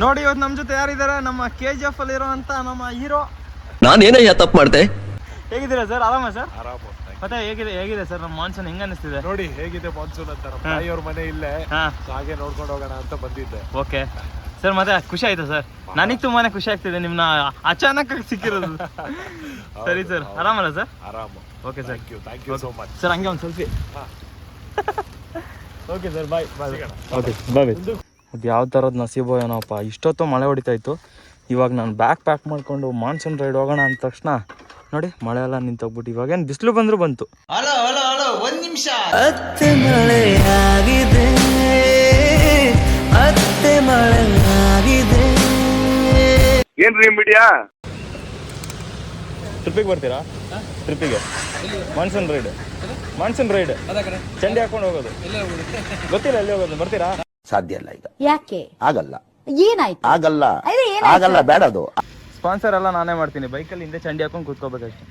ನೋಡಿ ಇವತ್ತು ನಮ್ಮ ಜೊತೆ ಯಾರಿದ್ದಾರೆ ನಮ್ಮ ಕೆ ಜಿ ಎಫ್ ಅಲ್ಲಿರುವಂತ ನಮ್ಮ ಹೀರೋ. ನಾನೇನಯ್ಯ ತಪ್ಪು ಮಾಡ್ದೆ? ಹೇಗಿದ್ದೀರಾ ಸರ್? ಆರಾಮ ಸರ್? ಆರಾಮು ಮತ್ತೆ ಹೇಗಿದೆ ಹೇಗಿದೆ ಸರ್? ನಮ್ಮ ಮಾನ್ಸೂನ್ ಹೆಂಗ ಅನಿಸ್ತಿದೆ ನೋಡಿ ಹೇಗಿದೆ ಮಾನ್ಸೂನ್ ಅಂತ ನಮ್ಮ ತಾಯಿಯವ್ರ ಮನೆ ಇಲ್ಲೇ. ಹಾ. ಹಾಗೆ ನೋಡ್ಕೊಂಡು ಹೋಗೋಣ ಅಂತ ಬಂದಿದ್ದೆ. ಓಕೆ. ಸರ್ ಮತ್ತೆ ಖುಷಿ ಆಯ್ತು ಸರ್? ನನಗೆ ತುಂಬಾನೇ ಖುಷಿ ಆಗ್ತಿದೆ ನಿಮ್ನ ಅಚಾನಕ್ ಆಗಿ ಸಿಕ್ಕಿರೋದು. ಸರಿ ಸರ್ ಆರಾಮಲ್ಲ ಸರ್? ಆರಾಮು. Okay sir. Thank you thank you so much sir ಹಂಗೆ ಒಂದು ಸೆಲ್ಫಿ. ಹಾ. Okay sir bye bye okay bye ಅದು ಯಾವ ಥರದ ನಸೀಬೋ ಏನೋಪ್ಪ ಇಷ್ಟೊತ್ತು ಮಳೆ ಹೊಡಿತಾ ಇತ್ತು ಇವಾಗ ನಾನು ಬ್ಯಾಗ್ ಪ್ಯಾಕ್ ಮಾಡಿಕೊಂಡು ಮಾನ್ಸೂನ್ ರೈಡ್ ಹೋಗೋಣ ಅಂದ ತಕ್ಷಣ ನೋಡಿ ಮಳೆ ಎಲ್ಲ ನಿಂತೋಗ್ಬಿಟ್ಟು ಇವಾಗ ಏನು ಬಿಸಿಲು ಬಂದರೂ ಬಂತು. ಅತ್ತೆ ಮಳೆಯಾಗಿದೆ ಅತ್ತೆ ಆಗಿದೆ. ಏನ್ರಿ ಮೀಡಿಯಾ ಟ್ರಿಪ್ಪಿಗೆ ಬರ್ತೀರಾ? ಟ್ರಿಪ್ಪಿಗೆ ಮಾನ್ಸೂನ್ ರೈಡ್ ಮಾನ್ಸೂನ್ ರೈಡ್ ಚಂಡಿ ಹಾಕೊಂಡು ಹೋಗೋದು. ಗೊತ್ತಿಲ್ಲ ಎಲ್ಲಿ ಹೋಗೋದು. ಬರ್ತೀರಾ? ಸಾಧ್ಯ ಇಲ್ಲ ಈಗ. ಯಾಕೆ? ಆಗಲ್ಲ. ಏನಾಯ್ತು? ಆಗಲ್ಲ. ಆಗಲ್ಲ ಬೇಡ ಅದು ಸ್ಪಾನ್ಸರ್ ಎಲ್ಲ ನಾನೇ ಮಾಡ್ತೀನಿ. ಬೈಕಲ್ಲಿ ಹಿಂದೆ ಚಂಡಿ ಹಾಕೊಂಡು ಕೂತ್ಕೋಬೇಕಷ್ಟೆ.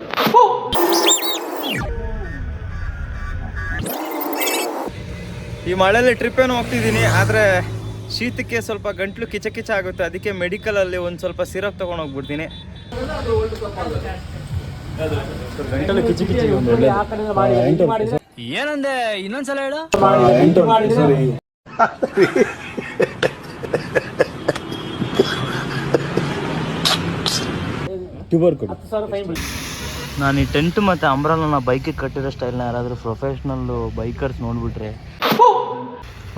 ಈ ಮಳೆಯಲ್ಲಿ ಟ್ರಿಪ್ ಏನು ಹೋಗ್ತಿದ್ದೀನಿ ಆದರೆ ಶೀತಕ್ಕೆ ಸ್ವಲ್ಪ ಗಂಟ್ಲು ಕಿಚ ಕಿಚ ಆಗುತ್ತೆ. ಅದಕ್ಕೆ ಮೆಡಿಕಲಲ್ಲಿ ಒಂದು ಸ್ವಲ್ಪ ಸಿರಪ್ ತೊಗೊಂಡು ಹೋಗ್ಬಿಡ್ತೀನಿ. ಏನಂದೆ? ಇನ್ನೊಂದ್ಸಲ ಹೇಳು. ನಾನು ಈ ಟೆಂಟ್ ಮತ್ತು ಅಂಬ್ರಲನ ಬೈಕಿಗೆ ಕಟ್ಟಿರೋ ಸ್ಟೈಲ್ನ ಯಾರಾದರೂ ಪ್ರೊಫೆಷ್ನಲ್ಲು ಬೈಕರ್ಸ್ ನೋಡ್ಬಿಟ್ರೆ.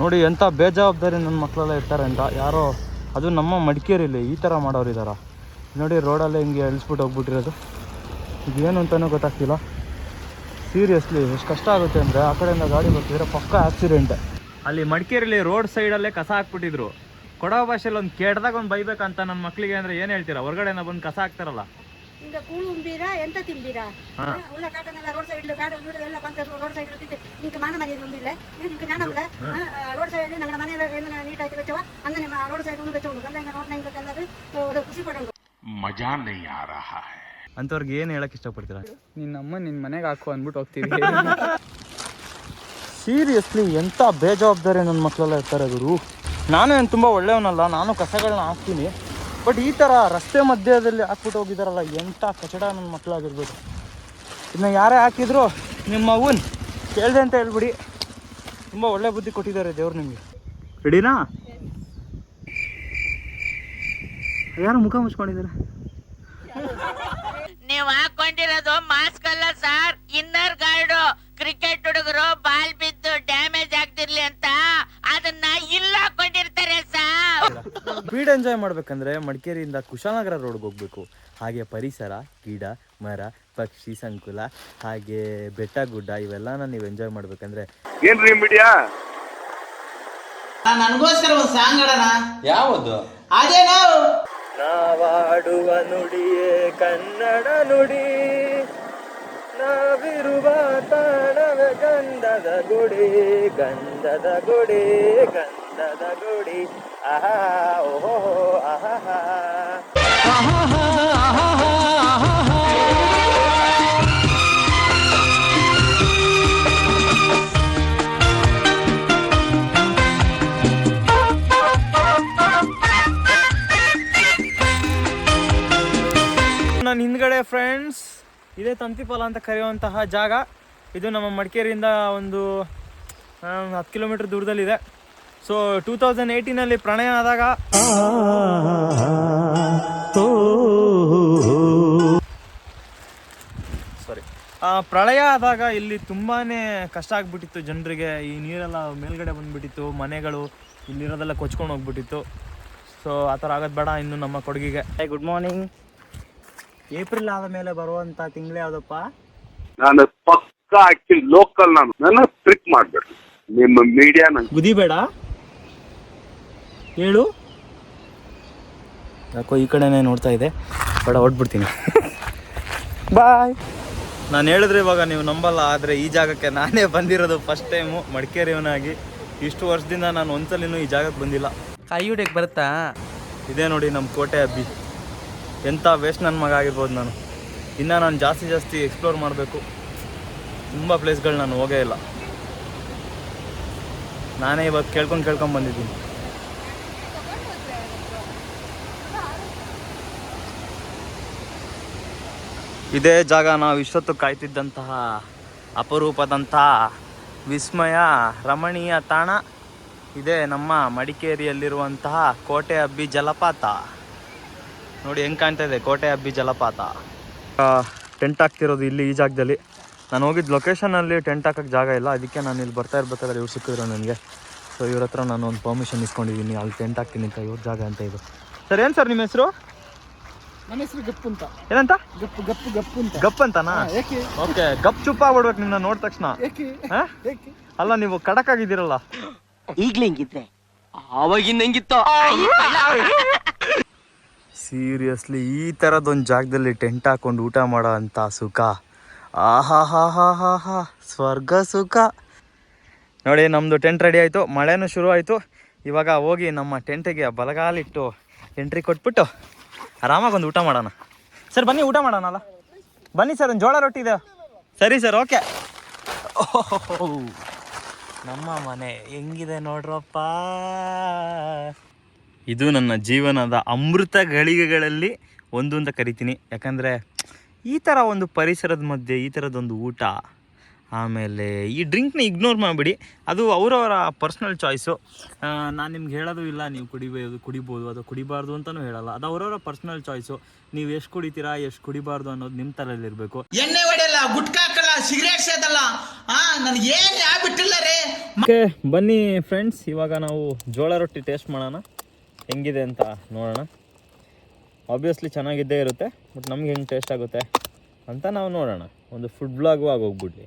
ನೋಡಿ ಎಂಥ ಬೇಜವಾಬ್ದಾರಿ ನನ್ನ ಮಕ್ಕಳೆಲ್ಲ ಇರ್ತಾರೆ ಅಂತ. ಯಾರೋ ಅದು ನಮ್ಮ ಮಡಿಕೇರಿಲಿ ಈ ಥರ ಮಾಡೋರು ಇದ್ದಾರ ನೋಡಿ ರೋಡಲ್ಲೇ ಹಿಂಗೆ ಇಳಿಸ್ಬಿಟ್ಟು ಹೋಗ್ಬಿಟ್ಟಿರೋದು. ಇದೇನು ಅಂತಲೂ ಗೊತ್ತಾಗ್ತಿಲ್ಲ. ಸೀರಿಯಸ್ಲಿ ಎಷ್ಟು ಕಷ್ಟ ಆಗುತ್ತೆ ಅಂದರೆ ಆ ಕಡೆಯಿಂದ ಗಾಡಿ ಬರ್ತಿದ್ರೆ ಪಕ್ಕ ಆಕ್ಸಿಡೆಂಟ್ ಅಲ್ಲಿ ಮಡಿಕೇರಿಲಿ ರೋಡ್ ಸೈಡಲ್ಲೇ ಕಸ ಹಾಕ್ಬಿಟ್ಟಿದ್ರು. ಕೊಡವ ಭಾಷೆಲಿ ಒಂದು ಕೆಡ್ದಾಗ ಒಂದು ಬೈಬೇಕಂತ ನನ್ನ ಮಕ್ಕಳಿಗೆ ಅಂದ್ರೆ ಏನು ಹೇಳ್ತೀರಾ? ಹೊರಗಡೆನ ಬಂದು ಕಸ ಹಾಕ್ತಾರಲ್ಲ. ಹಿಂಗ ಕೂಳು ಉಂಬೀರಾ ಎಂತ ತಿಂಬೀರಾ? ರೋಡ್ ಸೈಡ್ ಎಲ್ಲ road side neat road side ಮಜಾ ನೈ ಅಂತವ್ರಿಗೆ ಏನ್ ಹೇಳಕ್ ಇಷ್ಟಪಡ್ತೀರಾ? ನಿನ್ನ ಅಮ್ಮ ನಿನ್ ಮನೆಗೆ ಹಾಕು ಅಂದ್ಬಿಟ್ಟು ಹೋಗ್ತೀವಿ. ಸೀರಿಯಸ್ಲಿ ಎಂಥ ಬೇಜವಾಬ್ದಾರಿ ನನ್ನ ಮಕ್ಕಳೆಲ್ಲ ಇರ್ತಾರೆ ಗುರು? ನಾನು ಏನು ತುಂಬ ಒಳ್ಳೆಯವನಲ್ಲ, ನಾನು ಕಸಗಳನ್ನ ಹಾಕ್ತೀನಿ. ಬಟ್ ಈ ಥರ ರಸ್ತೆ ಮಧ್ಯದಲ್ಲಿ ಹಾಕ್ಬಿಟ್ಟು ಹೋಗಿದ್ದಾರಲ್ಲ ಎಂಥ ಕಚಡ ನನ್ನ ಮಕ್ಕಳಾಗಿರ್ಬೋದು ಇನ್ನು ಯಾರೇ ಹಾಕಿದ್ರು ನಿಮ್ಮ ಅವನ್ ಕೇಳಿದೆ ಅಂತ ಹೇಳ್ಬಿಡಿ. ತುಂಬ ಒಳ್ಳೆ ಬುದ್ಧಿ ಕೊಟ್ಟಿದ್ದಾರೆ ದೇವ್ರು ನಿಮಗೆ. ರೆಡಿನಾ ಯಾರು ಮುಖ ಮುಚ್ಕೊಂಡಿದ್ದಾರೆ? ಎಂಜಾಯ್ ಮಾಡ್ಬೇಕಂದ್ರೆ ಮಡಿಕೇರಿಯಿಂದ ಕುಶಾಲನಗರ ರೋಡ್ಗೆ ಹೋಗ್ಬೇಕು. ಹಾಗೆ ಪರಿಸರ ಗಿಡ ಮರ ಪಕ್ಷಿ ಸಂಕುಲ ಹಾಗೆ ಬೆಟ್ಟ ಗುಡ್ಡ ಇವೆಲ್ಲನ ನೀವು ಎಂಜಾಯ್ ಮಾಡ್ಬೇಕಂದ್ರೆ. ಏನ್ರಿ ಮೀಡಿಯಾ ನನಗೋಸ್ಕರ ಒಂದು ಸಾಂಗ್ ಆಡೋಣ ಯಾವುದು? ಅದೇ ನಾವು. ನಾವಾಡುವ ನುಡಿಯೇ ಕನ್ನಡ ನುಡಿ. ನಾವಿರುವ ತಾಣವೇ ಗಂಧದ ಗುಡಿ ಗಂಧದ ಗುಡಿ ಗಂಧದ ಗುಡಿ ಆಹಾ, ಓಹೋ, ಆಹಾ ನನ್ನ ಹಿಂದ್ಗಡೆ ಫ್ರೆಂಡ್ಸ್ ಇದೇ ತಂತಿಪಾಲ ಅಂತ ಕರೆಯುವಂತಹ ಜಾಗ. ಇದು ನಮ್ಮ ಮಡಿಕೇರಿಯಿಂದ ಒಂದು ಹತ್ತು ಕಿಲೋಮೀಟರ್ ದೂರದಲ್ಲಿದೆ. ಸೊ ಟೂ ತೌಸಂಡ್ ಏಯ್ಟೀನಲ್ಲಿ ಪ್ರಣಯ ಆದಾಗ ಸಾರಿ ಪ್ರಳಯ ಆದಾಗ ಇಲ್ಲಿ ತುಂಬಾನೇ ಕಷ್ಟ ಆಗ್ಬಿಟ್ಟಿತ್ತು ಜನರಿಗೆ. ಈ ನೀರೆಲ್ಲ ಮೇಲ್ಗಡೆ ಬಂದ್ಬಿಟ್ಟಿತ್ತು ಮನೆಗಳು ಇಲ್ಲಿರೋದೆಲ್ಲ ಕೊಚ್ಕೊಂಡು ಹೋಗ್ಬಿಟ್ಟಿತ್ತು. ಸೊ ಆ ಥರ ಆಗೋದು ಬೇಡ ಇನ್ನು ನಮ್ಮ ಕೊಡಗಿಗೆ. ಗುಡ್ ಮಾರ್ನಿಂಗ್ ಏಪ್ರಿಲ್ ಆದ ಮೇಲೆ ಬರುವಂತ ತಿಂಗಳು ಯಾವ್ದಪ್ಪ? ನಾನು ಪಕ್ಕ ಆಕ್ಚುಲಿ ಲೋಕಲ್ ನಾನು. ನನ್ನ ಟ್ರಿಪ್ ಮಾಡ್ಬೇಡಿ ನಿಮ್ಮ ಮೀಡಿಯಾ ನಂಗೆ ಗುದಿ ಬೇಡ. ಹೇಳು. ಯಾಕೋ ಈ ಕಡೆನೇ ನೋಡ್ತಾ ಇದೆ. ಬಡ ಹೊಟ್ಬಿಡ್ತೀನಿ ಬಾಯ್. ನಾನು ಹೇಳಿದ್ರೆ ಇವಾಗ ನೀವು ನಂಬಲ್ಲ ಆದರೆ ಈ ಜಾಗಕ್ಕೆ ನಾನೇ ಬಂದಿರೋದು ಫಸ್ಟ್ ಟೈಮು ಮಡಿಕೇರಿಯವನಾಗಿ. ಇಷ್ಟು ವರ್ಷದಿಂದ ನಾನು ಒಂದ್ಸಲಿನೂ ಈ ಜಾಗಕ್ಕೆ ಬಂದಿಲ್ಲ. ಕೈ ಹಿಡಿಯಕ್ಕೆ ಬರುತ್ತಾ? ಇದೇ ನೋಡಿ ನಮ್ಮ ಕೋಟೆ ಅಬ್ಬಿ. ಎಂಥ ವೇಸ್ಟ್ ನನ್ನ ಮಗ ಆಗಿರ್ಬೋದು ನಾನು. ಇನ್ನು ನಾನು ಜಾಸ್ತಿ ಜಾಸ್ತಿ ಎಕ್ಸ್ಪ್ಲೋರ್ ಮಾಡಬೇಕು. ತುಂಬ ಪ್ಲೇಸ್ಗಳು ನಾನು ಹೋಗೇ ಇಲ್ಲ. ನಾನೇ ಇವಾಗ ಕೇಳ್ಕೊಂಡು ಕೇಳ್ಕೊಂಡು ಬಂದಿದ್ದೀನಿ. ಇದೇ ಜಾಗ ನಾವು ಇಷ್ಟೊತ್ತು ಕಾಯ್ತಿದ್ದಂತಹ ಅಪರೂಪದಂತಹ ವಿಸ್ಮಯ ರಮಣೀಯ ತಾಣ. ಇದೇ ನಮ್ಮ ಮಡಿಕೇರಿಯಲ್ಲಿರುವಂತಹ ಕೋಟೆ ಅಬ್ಬಿ ಜಲಪಾತ. ನೋಡಿ ಹೆಂಗೆ ಕಾಣ್ತಾ ಇದೆ ಕೋಟೆ ಅಬ್ಬಿ ಜಲಪಾತ. ಟೆಂಟ್ ಹಾಕ್ತಿರೋದು ಇಲ್ಲಿ ಈ ಜಾಗದಲ್ಲಿ. ನಾನು ಹೋಗಿದ್ದ ಲೊಕೇಶನಲ್ಲಿ ಟೆಂಟ್ ಹಾಕೋಕ್ಕೆ ಜಾಗ ಇಲ್ಲ. ಅದಕ್ಕೆ ನಾನು ಇಲ್ಲಿ ಬರ್ತಾ ಇರ್ಬೇಕಾದ್ರೆ ಇವ್ರು ಸಿಕ್ಕಿದ್ರು ನನಗೆ. ಸೊ ಇವ್ರ ಹತ್ರ ನಾನು ಒಂದು ಪರ್ಮಿಷನ್ ಇಸ್ಕೊಂಡಿದ್ದೀನಿ. ಅಲ್ಲಿ ಟೆಂಟ್ ಹಾಕ್ತೀನಿ ಅಂತ ಇವ್ರ ಜಾಗ ಅಂತ ಇದು. ಸರ್, ಏನು ಸರ್ ನಿಮ್ಮ ಹೆಸರು? ನನ್ನ ಹೆಸರು ಗಪ್ಪು ಅಂತ. ಏನಂತ? ಗಪ್ಪು ಗಪ್ಪು ಗಪ್ಪು ಅಂತ. ಗಪ್ ಅಂತನಾ? ಏಕೆ? ಓಕೆ ಗಪ್ ಚುಪ್ಪ ಆಗ್ಬಿಡ್ಬೇಕು ನಿನ್ನ ನೋಡಿದ ತಕ್ಷಣ. ಏಕೆ? ಹಾ? ಏಕೆ? ಅಲ್ಲ ನೀವು ಖಡಕ್ ಆಗಿದ್ದೀರಲ್ಲ ಈಗ್ಲೇ ಹಿಂಗಿದ್ರೆ? ಅವಾಗಿಂದ ಹೆಂಗಿತ್ತೋ? ಸೀರಿಯಸ್ಲಿ ಈ ಥರದೊಂದು ಜಾಗದಲ್ಲಿ ಟೆಂಟ್ ಹಾಕೊಂಡು ಊಟ ಮಾಡೋ ಅಂಥ ಸುಖ. ಆಹಾ ಹಾ ಹಾ ಹಾ ಹಾ ಸ್ವರ್ಗ ಸುಖ. ನೋಡಿ ನಮ್ಮದು ಟೆಂಟ್ ರೆಡಿ ಆಯಿತು ಮಳೆನೂ ಶುರು ಆಯ್ತು. ಇವಾಗ ಹೋಗಿ ನಮ್ಮ ಟೆಂಟಿಗೆ ಬಲಗಾಲಿಟ್ಟು ಎಂಟ್ರಿ ಕೊಟ್ಬಿಟ್ಟು ಆರಾಮಾಗಿ ಒಂದು ಊಟ ಮಾಡೋಣ. ಸರ್ ಬನ್ನಿ ಊಟ ಮಾಡೋಣಲ್ಲ? ಬನ್ನಿ ಸರ್ ಒಂದು ಜೋಳ ರೊಟ್ಟಿ ಇದೆ. ಸರಿ ಸರ್ ಓಕೆ. ನಮ್ಮ ಮನೆ ಹೆಂಗಿದೆ ನೋಡ್ರಪ್ಪ. ಇದು ನನ್ನ ಜೀವನದ ಅಮೃತ ಗಳಿಗೆಗಳಲ್ಲಿ ಒಂದು ಅಂತ ಕರಿತೀನಿ. ಯಾಕಂದರೆ ಈ ಥರ ಒಂದು ಪರಿಸರದ ಮಧ್ಯೆ ಈ ಥರದೊಂದು ಊಟ ಆಮೇಲೆ ಈ ಡ್ರಿಂಕ್ನ ಇಗ್ನೋರ್ ಮಾಡಿಬಿಡಿ. ಅದು ಅವರವರ ಪರ್ಸ್ನಲ್ ಚಾಯ್ಸು. ನಾನು ನಿಮ್ಗೆ ಹೇಳೋದು ಇಲ್ಲ ನೀವು ಕುಡಿಬೋದು ಕುಡಿಬೋದು ಅಥವಾ ಕುಡಿಬಾರ್ದು ಅಂತಲೂ ಹೇಳಲ್ಲ. ಅದು ಅವರವರ ಪರ್ಸ್ನಲ್ ಚಾಯ್ಸು. ನೀವು ಎಷ್ಟು ಕುಡಿತೀರಾ ಎಷ್ಟು ಕುಡಿಬಾರ್ದು ಅನ್ನೋದು ನಿಮ್ಮ ತಲೆಯಲ್ಲಿರಬೇಕು. ಎಣ್ಣೆ ಹೊಡೆಯಲ್ಲ ಗುಟ್ಕಾ ಹಾಕಲ್ಲ ಸಿಗರೇಟ್ ಸೇದಲ್ಲ. ನನ್ಗೆ ಏನ್ ಬಿಟ್ಟಿಲ್ಲ ರೇ. ಓಕೆ ಬನ್ನಿ ಫ್ರೆಂಡ್ಸ್ ಇವಾಗ ನಾವು ಜೋಳ ರೊಟ್ಟಿ ಟೇಸ್ಟ್ ಮಾಡೋಣ. ಹೆಂಗಿದೆ ಅಂತ ನೋಡೋಣ. ಆಬ್ವಿಯಸ್ಲಿ ಚೆನ್ನಾಗಿದ್ದೇ ಇರುತ್ತೆ ಬಟ್ ನಮ್ಗೆ ಹೆಂಗೆ ಟೇಸ್ಟ್ ಆಗುತ್ತೆ ಅಂತ ನಾವು ನೋಡೋಣ. ಒಂದು ಫುಡ್ ಬ್ಲಾಗು ಆಗೋಗ್ಬಿಡ್ಲಿ.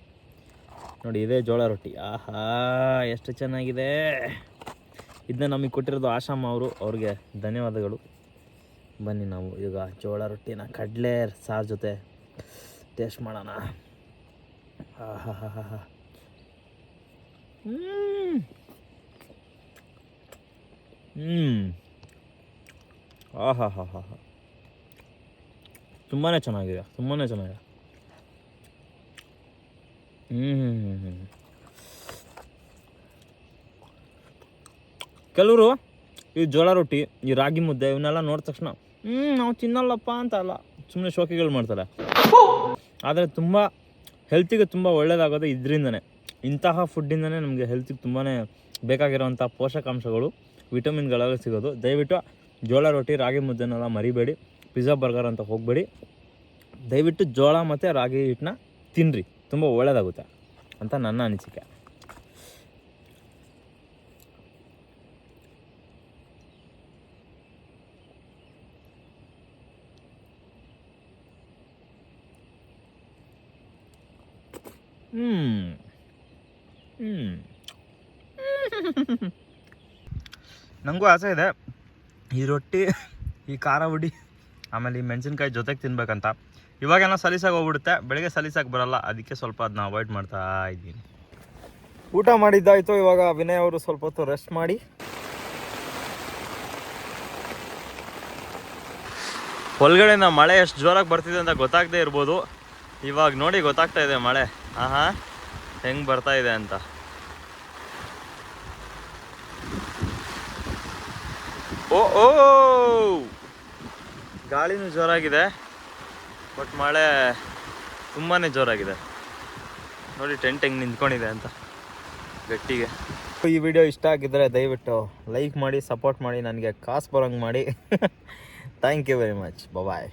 ನೋಡಿ, ಇದೇ ಜೋಳ ರೊಟ್ಟಿ. ಆಹಾ, ಎಷ್ಟು ಚೆನ್ನಾಗಿದೆ. ಇದನ್ನ ನಮಗೆ ಕೊಟ್ಟಿರೋದು ಆಶಾಮ್ ಅವರು. ಅವ್ರಿಗೆ ಧನ್ಯವಾದಗಳು. ಬನ್ನಿ ನಾವು ಈಗ ಜೋಳ ರೊಟ್ಟಿನ ಕಡಲೆ ಸಾರು ಜೊತೆ ಟೇಸ್ಟ್ ಮಾಡೋಣ. ಆಹಾ ಹಾ ಹಾ ಹಾ ಹ್ಞೂ ಹ್ಞೂ ಆಹಾ ಹಾ ಹಾ ಹಾ ತುಂಬಾ ಚೆನ್ನಾಗಿದೆ ತುಂಬಾ ಚೆನ್ನಾಗಿದೆ. ಹ್ಮ್. ಕೆಲವರು ಈ ಜೋಳ ರೊಟ್ಟಿ, ಈ ರಾಗಿ ಮುದ್ದೆ, ಇವನ್ನೆಲ್ಲ ನೋಡಿದ ತಕ್ಷಣ ಹ್ಞೂ ನಾವು ತಿನ್ನಲ್ಲಪ್ಪ ಅಂತ ಅಲ್ಲ ಸುಮ್ಮನೆ ಶೋಕಿಗಳು ಮಾಡ್ತಾರೆ. ಆದರೆ ತುಂಬ ಹೆಲ್ತಿಗೆ ತುಂಬ ಒಳ್ಳೆಯದಾಗೋದು ಇದರಿಂದನೇ. ಇಂತಹ ಫುಡ್ಡಿಂದನೇ ನಮಗೆ ಹೆಲ್ತಿಗೆ ತುಂಬಾ ಬೇಕಾಗಿರೋವಂಥ ಪೋಷಕಾಂಶಗಳು ವಿಟಮಿನ್ಗಳೆಲ್ಲ ಸಿಗೋದು. ದಯವಿಟ್ಟು ಜೋಳ ರೊಟ್ಟಿ, ರಾಗಿ ಮುದ್ದೆನೆಲ್ಲ ಮರಿಬೇಡಿ. ಪಿಜ್ಜಾ ಬರ್ಗರ್ ಅಂತ ಹೋಗಬೇಡಿ. ದಯವಿಟ್ಟು ಜೋಳ ಮತ್ತು ರಾಗಿ ಹಿಟ್ಟನ್ನ ತಿನ್ನಿರಿ ತುಂಬ ಒಳ್ಳೆಯದಾಗುತ್ತೆ ಅಂತ ನನ್ನ ಅನಿಸಿಕೆ. ನನಗೂ ಆಸೆ ಇದೆ. ಈ ರೊಟ್ಟಿ, ಈ ಖಾರ ಹುಡಿ, ಆಮೇಲೆ ಈ ಮೆಣಸಿನ್ಕಾಯಿ ಜೊತೆಗೆ ತಿನ್ಬೇಕಂತ. ಇವಾಗೇನೋ ಸಲೀಸಾಗಿ ಹೋಗ್ಬಿಡುತ್ತೆ. ಬೆಳಗ್ಗೆ ಸಲೀಸಾಗಿ ಬರಲ್ಲ. ಅದಕ್ಕೆ ಸ್ವಲ್ಪ ಅದನ್ನ ಅವಾಯ್ಡ್ ಮಾಡ್ತಾ ಇದ್ದೀನಿ. ಊಟ ಮಾಡಿದ್ದಾಯಿತು ಇವಾಗ ವಿನಯ್ ಅವರು ಸ್ವಲ್ಪ ಹೊತ್ತು ರೆಸ್ಟ್ ಮಾಡಿ. ಒಳಗಡೆಯಿಂದ ಮಳೆ ಎಷ್ಟು ಜೋರಾಗಿ ಬರ್ತಿದೆ ಅಂತ ಗೊತ್ತಾಗದೇ ಇರ್ಬೋದು. ಇವಾಗ ನೋಡಿ ಗೊತ್ತಾಗ್ತಾ ಇದೆ ಮಳೆ. ಆಹಾ, ಹೆಂಗೆ ಬರ್ತಾ ಇದೆ ಅಂತ. ಓ ಓ ಗಾಳಿನೂ ಜೋರಾಗಿದೆ, ಬಟ್ ಮಳೆ ತುಂಬಾ ಜೋರಾಗಿದೆ. ನೋಡಿ, ಟೆಂಟ್ ಹೆಂಗೆ ನಿಂತ್ಕೊಂಡಿದೆ ಅಂತ, ಗಟ್ಟಿಗೆ. ಈ ವಿಡಿಯೋ ಇಷ್ಟ ಆಗಿದ್ರೆ ದಯವಿಟ್ಟು ಲೈಕ್ ಮಾಡಿ, ಸಪೋರ್ಟ್ ಮಾಡಿ, ನನಗೆ ಕಾಸು ಬರೋಂಗೆ ಮಾಡಿ. Thank you very much bye